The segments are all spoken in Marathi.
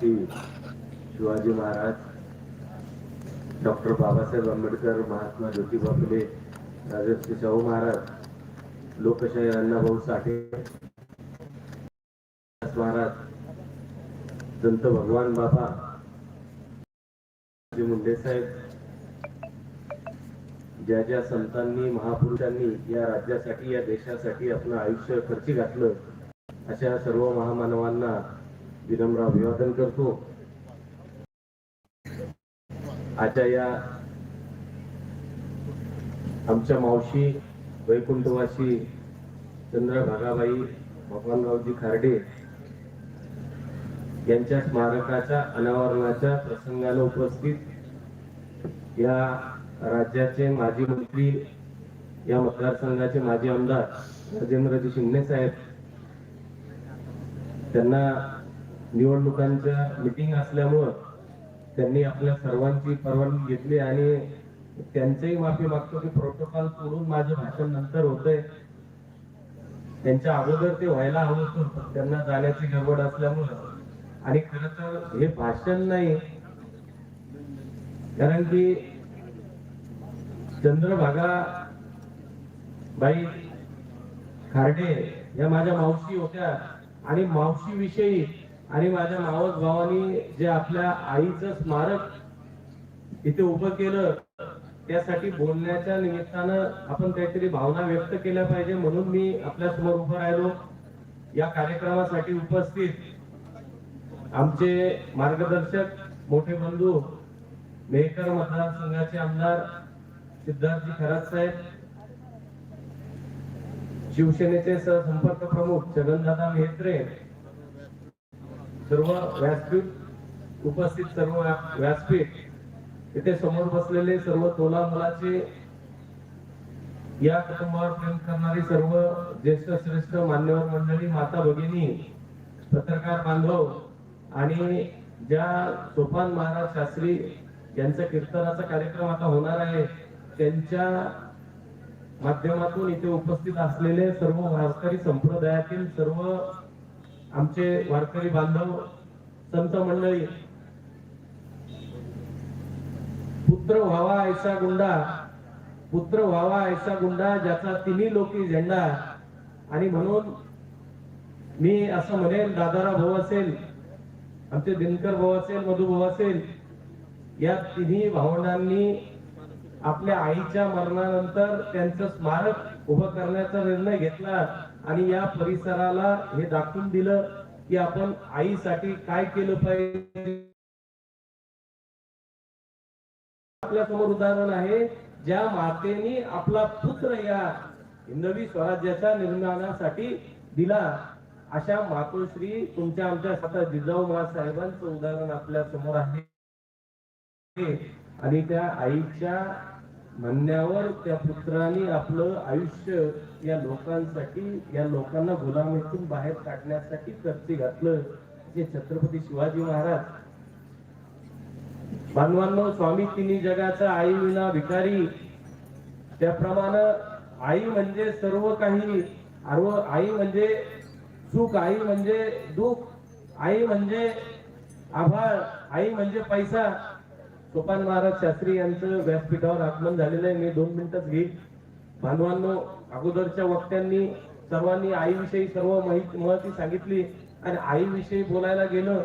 श्री शिवाजी महाराज डॉक्टर बाबासाहेब आंबेडकर महात्मा ज्योतिबा फुले राजर्षी शाहू महाराज लोकशाही अण्णाभाऊ साठे महाराज संत भगवान बाबा मुंडे साहेब ज्या ज्या संतांनी महापुरुषांनी या राज्यासाठी या देशासाठी आपलं आयुष्य खर्ची घातलं अशा सर्व महामानवांना विनम्र अभिवादन करतो. आजच्या या आमच्या मावशी वैकुंठवासी चंद्रभागाबाई भगवानरावजी खार्डे यांच्या स्मारकाच्या अनावरणाच्या प्रसंगाला उपस्थित या राज्याचे माजी मंत्री या मतदारसंघाचे माजी आमदार राजेंद्रजी शिंदे साहेब त्यांना निवडणुकांच्या मिटिंग असल्यामुळं त्यांनी आपल्या सर्वांची परवानगी घेतली आणि त्यांचीही माफी मागतो की प्रोटोकॉल तोडून माझं भाषण नंतर होतंय. त्यांच्या अगोदर ते व्हायला हवं होतं त्यांना जाण्याची गडबड असल्यामुळं. आणि खर तर हे भाषण नाही. कारण की चंद्रभागा बाई खारडे या माझ्या मावशी होत्या. आणि मावशी विषयी आणि माझ्या मावस भावानी जे आपल्या आईचं स्मारक इथे उभं केलं त्यासाठी बोलण्याच्या निमित्तानं आपण काहीतरी भावना व्यक्त केल्या पाहिजे म्हणून मी आपल्यासमोर उभं राहिलो. या कार्यक्रमासाठी उपस्थित आमचे मार्गदर्शक मोठे बंधू मेहकर मतदारसंघाचे आमदार सिद्धार्थजी खरात साहेब शिवसेनेचे सहसंपर्क प्रमुख छगनदादा मेहत्रे सर्व व्यासपीठ उपस्थित सर्व व्यासपीठ इथे समोर बसलेले सर्व तोला मुलाचे या कुटुंबावर प्रेम करणारी सर्व ज्येष्ठ श्रेष्ठ मान्यवर मंडळी माता भगिनी पत्रकार बांधव आणि ज्या सोपान महाराज शास्त्री यांचा कीर्तनाचा कार्यक्रम आता होणार आहे त्यांच्या माध्यमातून इथे उपस्थित असलेले सर्व वारकरी संप्रदायातील सर्व आमचे वारकरी बांधव संत मंडळी पुत्र व्हावा ऐसा गुंडा पुत्र व्हावा ऐसा गुंडा ज्याचा तिन्ही लोकी झेंडा आणि म्हणून मी असं म्हणेन दादारा भाऊ असेल आमचे दिनकर भाऊ असेल मधु भाऊ असेल या तिन्ही भावंडांनी आपल्या आईच्या मरणानंतर त्यांचं स्मारक उभं करण्याचा निर्णय घेतला. आणि या परिसराला हे दाखवून दिलं की आपण आईसाठी काय केलं पाहिजे. आपल्यासमोर उदाहरण आहे ज्या मातेने आपला पुत्र या हिंदवी स्वराज्याच्या निर्माणासाठी दिला. अशा मातोश्री तुमच्या आमच्या स्वतः जिजाऊ साहेबांचं उदाहरण आपल्यासमोर आहे. आणि त्या आईच्या म्हणण्यावर त्या पुत्राने आपलं आयुष्य या लोकांसाठी या लोकांना गुलामीतून बाहेर काढण्यासाठी कर्ती घातलं जे छत्रपती शिवाजी महाराज. बांधवांनो स्वामी तिन्ही जगाचा आई विना भिकारी. त्याप्रमाणे आई म्हणजे सर्व काही अर्व आई म्हणजे सुख आई म्हणजे दुःख आई म्हणजे आभाळ आई म्हणजे पैसा. सोपान महाराज शास्त्री यांचं व्यासपीठावर आगमन झालेलं आहे. मी दोन मिनिटच घेईल बांधवांनो अगोदरच्या वक्त्यांनी सर्वांनी आईविषयी सर्व माहिती महती सांगितली आणि आईविषयी बोलायला गेलं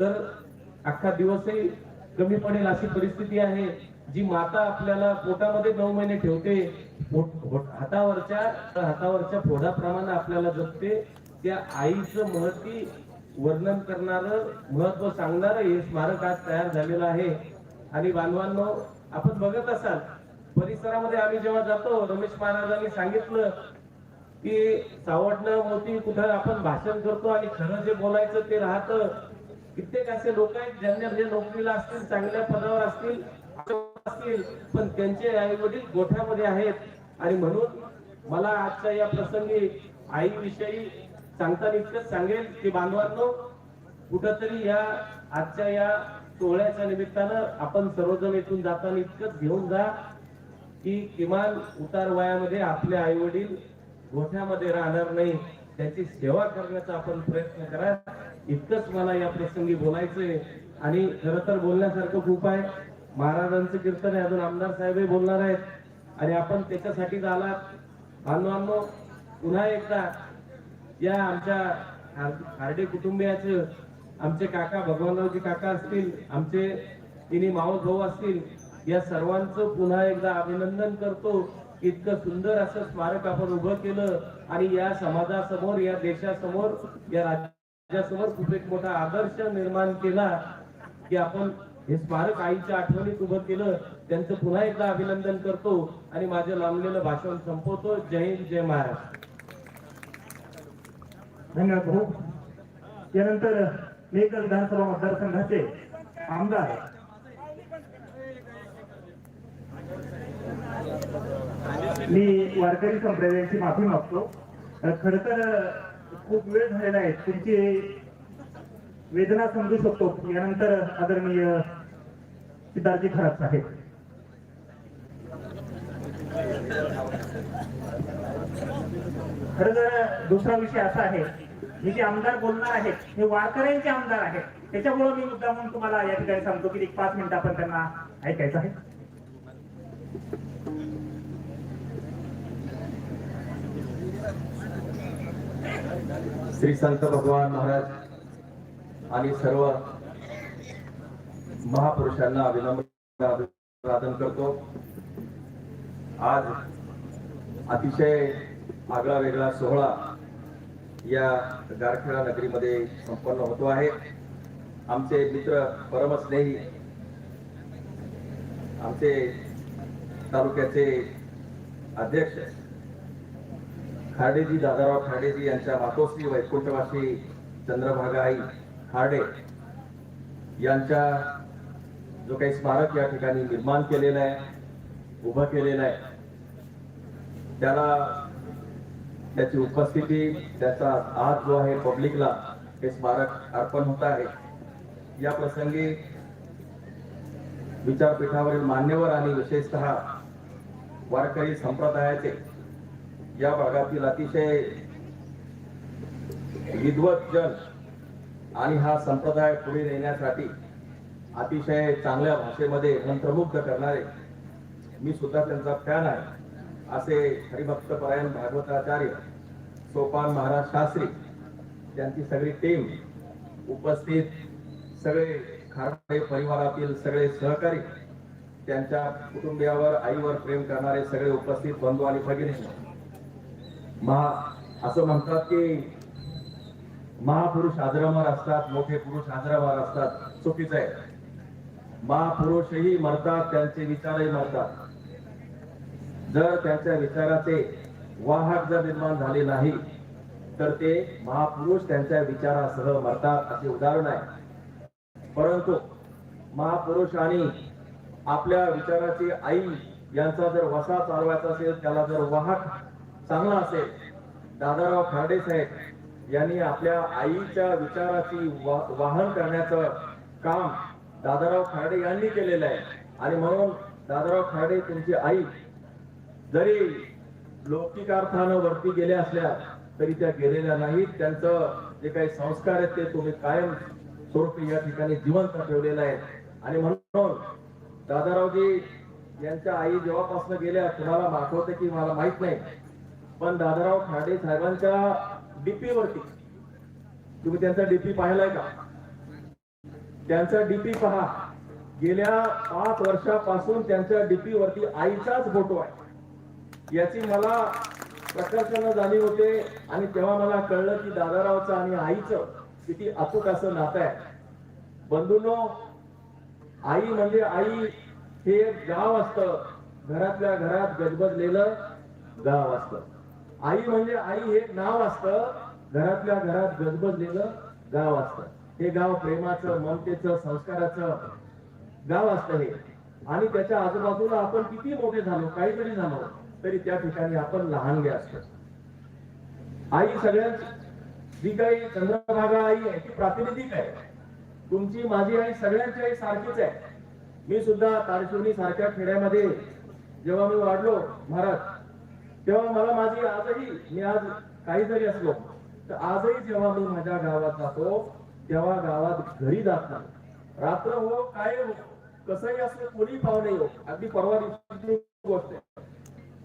तर अख्खा दिवसही कमी पडेल अशी परिस्थिती आहे. जी माता आपल्याला पोटामध्ये नऊ महिने ठेवते हातावरच्या हातावरच्या फोडाप्रमाणे आपल्याला जपते. त्या आईचं महती वर्णन करणार महत्त्व सांगणार हे स्मारक आज तयार झालेलं आहे. आणि बांधवांनो आपण बघत असाल परिसरामध्ये आम्ही जेव्हा जातो रमेश महाराजांनी सांगितलं की सावडणं मोती कुठं आपण भाषण करतो आणि खरं जे बोलायचं ते राहतं. कित्येक असे लोक आहेत ज्यांना जे नोकरीला असतील चांगल्या पदावर असतील असतील पण त्यांचे आई वडील गोठ्यामध्ये आहेत. आणि म्हणून मला आजच्या या प्रसंगी आई विषयी सांगताना इतकंच सांगेल की बांधवांनो कुठंतरी या आजच्या या सोहळ्याच्या निमित्तानं आपण सर्वजण इथून जाताना इतकंच घेऊन जा की किमान उतार वयामध्ये आपले आई वडील गोठ्यामध्ये राहणार नाही त्याची सेवा करण्याचा आपण प्रयत्न करा. इतकंच मला या प्रसंगी बोलायचंय. आणि खरं तर बोलण्यासारखं खूप आहे. महाराजांचं कीर्तन आहे अजून आमदार साहेबही बोलणार आहेत. आणि आपण त्याच्यासाठीच आलात. बांधवांनो पुन्हा एकदा या आमच्या हार्डे कुटुंबियाचं आमचे काका भगवानरावजी काका असतील आमचे तिने मावस भाऊ असतील या सर्वांचं पुन्हा एकदा अभिनंदन करतो. इतकं सुंदर असं स्मारक आपण उभं केलं आणि या समाजासमोर या देशासमोर या राज्यासमोर खूप एक मोठा आदर्श निर्माण केला की आपण हे स्मारक आईच्या आठवणीत उभं केलं. त्यांचं पुन्हा एकदा अभिनंदन करतो आणि माझं लांबलेलं भाषण संपवतो. जय हिंद जय महाराष्ट्र. धन्यवाद भाऊ. यानंतर मेघ विधानसभा मतदारसंघाचे आमदार. मी वारकरी संप्रदायाची माफी मागतो. खर तर खूप वेळ झालेला आहे. तुमची वेदना समजू शकतो. यानंतर आदरणीय सिद्धार्थजी खराब साहेब. खर तर दुसरा विषय असा आहे. हे जे आमदार बोलणार आहेत हे वारकऱ्यांचे आमदार आहेत. त्याच्यामुळे मी मुद्दा म्हणून तुम्हाला या ठिकाणी सांगतो की एक पाच मिनिटं आपण त्यांना ऐकायचं आहे. श्री संत भगवान महाराज आणि सर्व महापुरुषांना अभिनंदन अभिवादन करतो. आज अतिशय आगळा वेगळा सोहळा या गारखेडा नगरीमध्ये संपन्न होतो आहे. आमचे मित्र परमस्नेही आमचे तालुक्याचे अध्यक्ष खार्डेजी दादाराव खार्डेजी यांच्या मातोश्री वैकुंठवासी चंद्रभागाई खार्डे यांच्या जो काही स्मारक या ठिकाणी निर्माण केलेला आहे उभं केलेलं आहे. त्याला त्याची उपस्थिती त्याचा आज जो आहे पब्लिकला हे स्मारक अर्पण होत आहे. या प्रसंगी विचारपीठावरील मान्यवर आणि विशेषतः वारकरी संप्रदायाचे या भागातील अतिशय विद्वत जन आणि हा संप्रदाय पुढे नेण्यासाठी अतिशय चांगल्या भाषेमध्ये मंत्रमुग्ध करणारे मी सुद्धा त्यांचा फॅन आहे. असे हरिभक्त परायण भागवताचार्य सोपान महाराज शास्त्री त्यांची सगळी टीम उपस्थित सगळे खारडे परिवारातील सगळे सहकारी त्यांच्या कुटुंबियावर आईवर प्रेम करणारे सगळे उपस्थित बंधू आणि भगिनी. महा असं म्हणतात की महापुरुष आजरामार असतात मोठे पुरुष आजरामार असतात चुकीचं आहे. महापुरुषही मरतात त्यांचे विचारही मरतात. जर त्यांच्या विचाराचे वाहक जर निर्माण झाले नाही तर ते महापुरुष त्यांच्या विचारासह मरतात असे उदाहरण आहे. परंतु महापुरुष आणि आपल्या विचाराची आई यांचा जर वसा चालवायचा असेल त्याला जर वाहक चांगला असेल दादाराव खार्डे साहेब यांनी आपल्या आईच्या विचाराची वा- वाहन करण्याचं काम दादाराव खार्डे यांनी केलेलं आहे. आणि म्हणून दादाराव खार्डे तुमची आई जरी लौकिक अर्थानं वरती गेल्या असल्या तरी त्या गेलेल्या नाहीत. त्यांचं जे काही संस्कार आहेत ते तुम्ही कायम स्वरूपी या ठिकाणी जिवंत ठेवलेलं आहे आणि म्हणून दादारावजी यांच्या आई जेव्हापासून गेल्या तुम्हाला दाखवते की मला माहीत नाही. पण दादाराव खाडे साहेबांच्या डीपी वरती तुम्ही त्यांचा डीपी पाहिलाय का? त्यांचा डीपी पहा. गेल्या पाच वर्षापासून त्यांच्या डीपी वरती आईचाच फोटो आहे. याची मला प्रकर्षण झाली होते आणि तेव्हा मला कळलं की दादारावचं आणि आईचं किती अचूक असं नातं आहे. बंधूंनो आई म्हणजे आई हे एक गाव असतं. घरातल्या घरात गजबजलेलं गाव असतं. आई म्हणजे आई हे नाव असतं. घरातल्या घरात गजबजलेलं गाव असतं. हे गाव प्रेमाचं ममतेचं संस्काराचं गाव असतं हे. आणि त्याच्या आजूबाजूला आपण किती मोठे झालो काहीतरी झालो. तरी त्या ठिकाणी आपण लहानगे असतो. आई सगळ्यांची जी काही चंद्रभागा आई आहे ती प्रातिनिधिक आहे. तुमची माझी आई सगळ्यांची आई सारखीच आहे. मी सुद्धा तारशिवनी सारख्या खेड्यामध्ये जेव्हा मी वाढलो महाराज तेव्हा मला माझी आजही मी आज काही जरी असलो तर आजही जेव्हा मी माझ्या गावात जातो तेव्हा गावात घरी जात नाही. रात्र हो काय हो कसंही असलं कोणी पाहुणे हो अगदी परवा दिवशी गोष्ट आहे.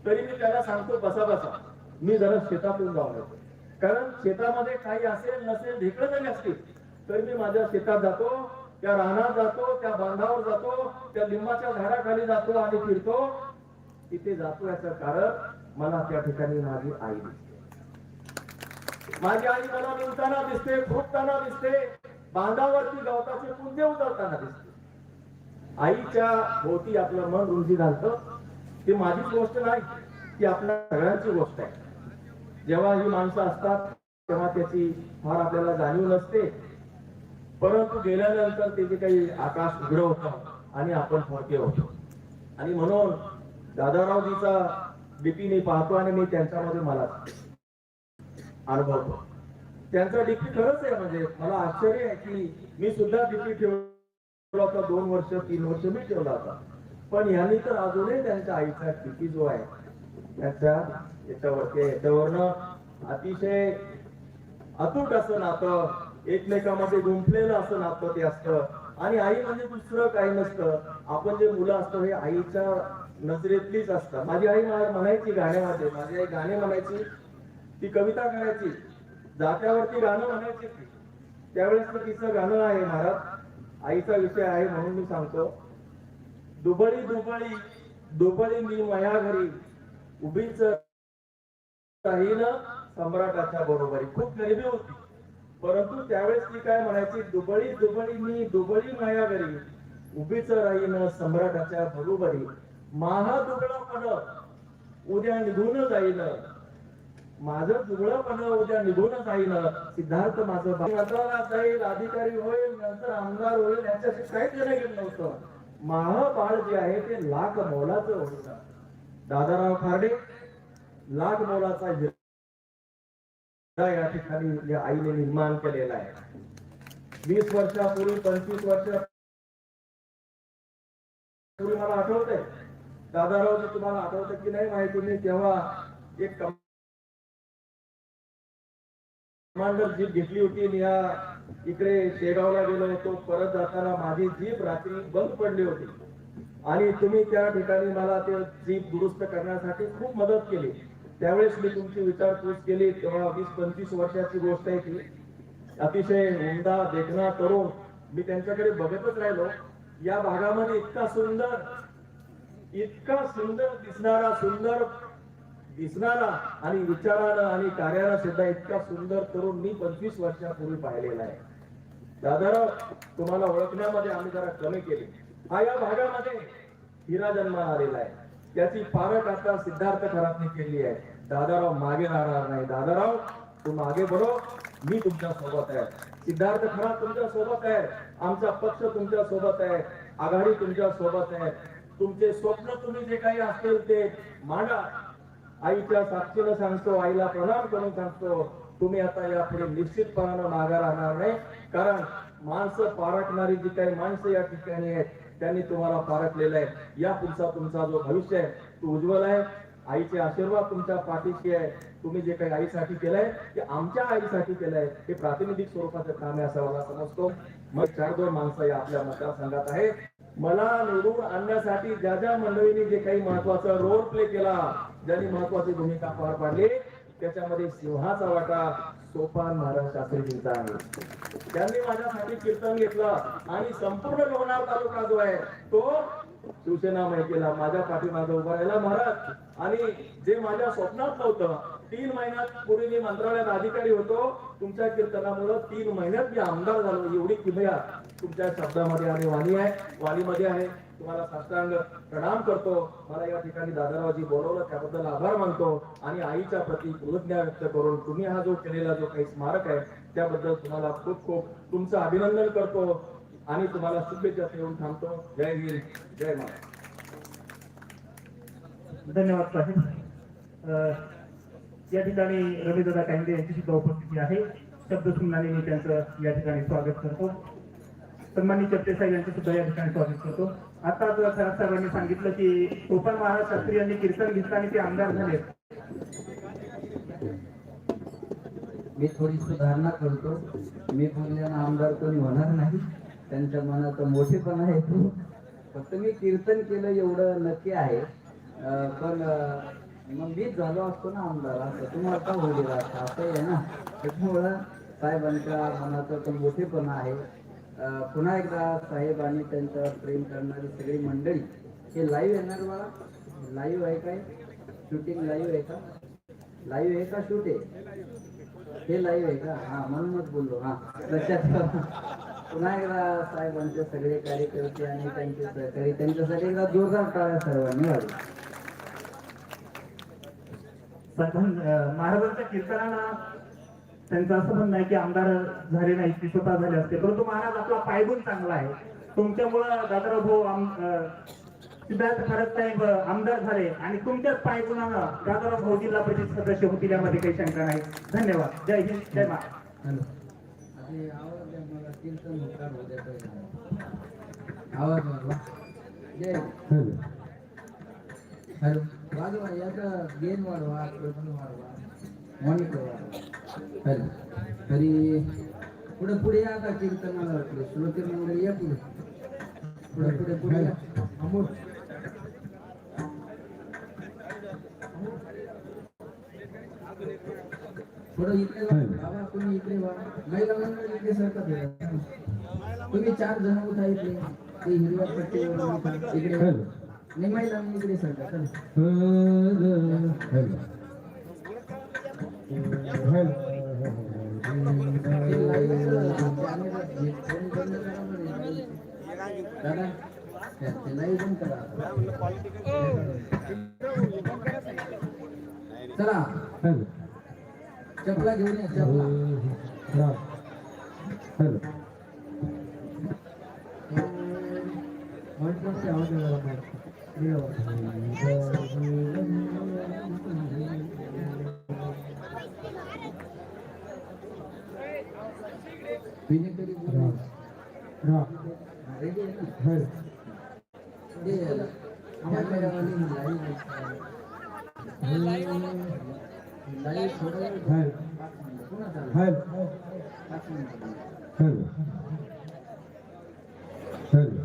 तरी मी त्याला सांगतो बसा बसा. मी जरा शेतातून जाऊन येतो. कारण शेतामध्ये काही असेल नसेल ढेकळं जरी असतील तर मी माझ्या शेतात जातो त्या रानात जातो त्या बांधावर जातो त्या लिंबाच्या झाडाखाली जातो आणि फिरतो. तिथे जातो याचं कारण मला त्या ठिकाणी माझी आई दिसते. माझी आई मला मिळताना दिसते फुटताना दिसते बांधावरती गवताचे पुंजे उतरताना दिसते. आईच्या भोवती आपलं मन रुंजी घालतं. ती माझीच गोष्ट नाही ती आपल्या सगळ्यांची गोष्ट आहे. जेव्हा ही माणसं असतात तेव्हा त्याची फार आपल्याला जाणीव नसते. परंतु गेल्यानंतर त्याचे काही आकाश उघड होत आणि आपण फडके होतो. आणि म्हणून दादारावजीचा डीपी मी पाहतो आणि मी त्यांच्यामध्ये मला अनुभवतो त्यांचा डीपी खरंच आहे म्हणजे मला आश्चर्य आहे की मी सुद्धा डीपी ठेवला होता दोन वर्ष तीन वर्ष मी ठेवला होता. पण यांनी तर अजूनही त्यांच्या आईचा किती जो आहे त्यांच्या याच्यावरती याच्यावरनं अतिशय अतूट असं नातं एकमेकामध्ये गुंफलेलं असं नातं ते असतं. आणि आई म्हणजे दुसरं काही नसतं. आपण जे मुलं असतो हे आईच्या नजरेतलीच असतं. माझी आई मला म्हणायची गाण्यामध्ये माझी आई गाणे म्हणायची ती कविता करायची जात्यावरती गाणं म्हणायची ती. त्यावेळेस तिचं गाणं आहे महाराज. आईचा विषय आहे म्हणून मी सांगतो. दुबळी दुबळी दुबळी मी माया घरी उभीच राहील सम्राटाच्या बरोबरी. खूप गरिबी होती. परंतु त्यावेळेस ती काय म्हणायची? दुबळी दुबळी मी दुबळी माया घरी उभीच राहीन सम्राटाच्या बरोबरी. माहा दुबळापण उद्या निघून जाईल माझं दुबळापण उद्या निघून जाईल सिद्धार्थ माझं जाईल अधिकारी होईल नंतर आमदार होईल याच्याशी काहीच घेणं गेलं नव्हतं. महाबाळ जे आहे ते लाख मोलाचं होतं. दादाराव खार्डे लाख मोलाचा या ठिकाणी आईने निर्माण केलेला आहे. वीस वर्षापूर्वी पंचवीस वर्षापूर्वी मला आठवत आहे दादाराव तुम्हाला आठवतं की नाही माहिती मी तेव्हा एक कमांडर जीप घेतली होती आणि या इकडे शेगावला गेलो होतो परत जाताना माझी जीप रात्री बंद पडली होती. आणि तुम्ही त्या ठिकाणी मला ते जीप दुरुस्त करण्यासाठी खूप मदत केली. त्यावेळेस मी तुमची विचारपूस केली तेव्हा वीस पंचवीस वर्षाची गोष्ट आहे ती. अतिशय उमदा देखणा तरुण. मी त्यांच्याकडे बघतच राहिलो. या भागामध्ये इतका सुंदर इतका सुंदर दिसणारा सुंदर दिसणारा आणि विचारानं आणि कार्यानं सुद्धा इतका सुंदर तरुण मी पंचवीस वर्षापूर्वी पाहिलेला आहे. दादाराव तुम्हाला ओळखण्यामध्ये आम्ही जरा कमी केले. हा या भागामध्ये हिरा जन्माला आलेला आहे. त्याची पारख आता सिद्धार्थ खरातने केली आहे. दादाराव मागे राहणार नाही. दादाराव तू मागे बरो मी तुमच्यासोबत आहे. सिद्धार्थ खरात तुमच्यासोबत आहे. आमचा पक्ष तुमच्यासोबत आहे. आघाडी तुमच्यासोबत आहे. तुमचे स्वप्न तुम्ही जे काही असतील ते मांडा. आईच्या साक्षीनं सांगतो आईला प्रणाम करून सांगतो तुम्ही आता यापुढे निश्चितपणानं मागा राहणार नाही. कारण माणसं पारखणारी जी काही माणसं या ठिकाणी आहेत त्यांनी तुम्हाला पारखलेलं आहे. या पुढचा तुमचा जो भविष्य आहे तो उज्ज्वल आहे. आईचे आशीर्वाद तुमच्या पाठीशी आहे. तुम्ही जे काही आईसाठी केलंय ते आमच्या आईसाठी केलंय हे प्रातिनिधिक स्वरूपाचं काम आहे असं मला समजतो. मग चार दोन माणसं या आपल्या मतदारसंघात आहे मला निवडून आणण्यासाठी ज्या ज्या मंडळींनी जे काही महत्त्वाचा रोल प्ले केला ज्यांनी महत्वाची भूमिका पार पाडली त्याच्यामध्ये सिंहाचा वाटा सोपान महाराज शास्त्रीजींचा आहे. त्यांनी माझ्यासाठी कीर्तन घेतलं आणि संपूर्ण लोणार तालुका जो आहे तो शिवसेना माहितीला माझ्या पाठीमागे उभा राहिला महाराज. आणि जे माझ्या स्वप्नात नव्हतं तीन महिन्यात पूर्वी मी मंत्रालयात अधिकारी होतो. तुमच्या कीर्तनामुळे तीन महिन्यात मी आमदार झालो. एवढी किमया तुमच्या शब्दामध्ये आणि वाणी आहे. वाणीमध्ये आहे. तुम्हाला साष्टांग प्रणाम करतो. मला या ठिकाणी दादारावाजी बोलवलं त्याबद्दल आभार मानतो आणि आईच्या प्रती कृतज्ञता व्यक्त करून तुम्ही हा जो केलेला जो काही स्मारक आहे त्याबद्दल तुम्हाला खूप खूप तुमचं अभिनंदन करतो आणि तुम्हाला शुभेच्छा देऊन थांबतो. जय हिंद जय महाराज धन्यवाद साहेब. या ठिकाणी रवीदादा कांदे यांची सुद्धा उपस्थिती आहे शब्द सुमनाने मी त्यांचं या ठिकाणी स्वागत करतो. सन्मानी चपटे साहेब यांचं सुद्धा या ठिकाणी स्वागत करतो. आता खरात साहेबांनी सांगितलं की कोपन महाराज शास्त्री यांनी कीर्तन घेतलं आणि ते आमदार झाले. मी थोडी सुधारणा करतो. मी बोलल्यानं आमदार कोणी होणार नाही. त्यांच्या मनात मोठेपणा आहे. फक्त मी कीर्तन केलं एवढं नक्की आहे. पण मग मीच झालो असतो ना आमदार. असं तुम्हाला का होईल? असं असं आहे ना. त्याच्यामुळं साहेबांच्या मनाचा तो मोठेपणा आहे. पुन्हा एकदा साहेब आणि त्यांच्यावर प्रेम करणारी सगळी मंडळी हे लाईव्ह येणार बा. लाईव्ह आहे काय? शूटिंग लाईव्ह आहे का? लाईव्ह आहे का शूट आहे हे लाईव्ह आहे का? हा म्हणूनच बोललो हा. लक्षात पुन्हा एकदा साहेबांचे सगळे कार्यकर्ते आणि त्यांचे सहकारी त्यांच्यासाठी एकदा जोरदार टाळ्या सर्वांनी वाजवा. महाराजांच्या कीर्तनाला त्यांचं असं म्हणणं आहे की आमदार झाले नाही ते स्वतः झाले असते. परंतु महाराज आपला पायगुण चांगला आहे. तुमच्यामुळं दादाराव भाऊ आम- सिद्धार्थ खरंच साहेब आमदार झाले आणि तुमच्याच पायगुणानं दादाराव भाऊ जिल्हा परिषद सदस्य होतील यामध्ये काही शंका नाही. धन्यवाद. जय हिंद जय महाराज. हॅलो आवाज वाजवा जय हॅलो याचा गेन वाढवा प्रबंध वाढवा मॉनिटर वाढवा तरी पुढे पुढे या का कीर्तनाला पुढे श्रोते मंडळी या पुढे. पुढे पुढे पुढे या. अमोल. थोडं इकडे. बाबा तुम्ही इकडे वा. महिला मंडळी इकडे सरकत. तुम्ही चार जण उठा इकडे ते हिरव्या पट्टीवर. इकडे महिला इकडे सरका चला हॅलो हॅलो हॅलो ते लाईव्ह कॅमेरा हे फोन बंद करा बरं हे लाईव्ह. दादा हे- ते लाईव्ह बंद करा चला हॅलो चपला घेऊन या चपला हॅलो मॉनिटरचे आवाज येणार आहे. हे आवाज. विनेकरी बोलू. रेडी आहे ना ते कॅमेरावाली लाईव्ह लाईव्ह थोडं वेळ हॅलो पाच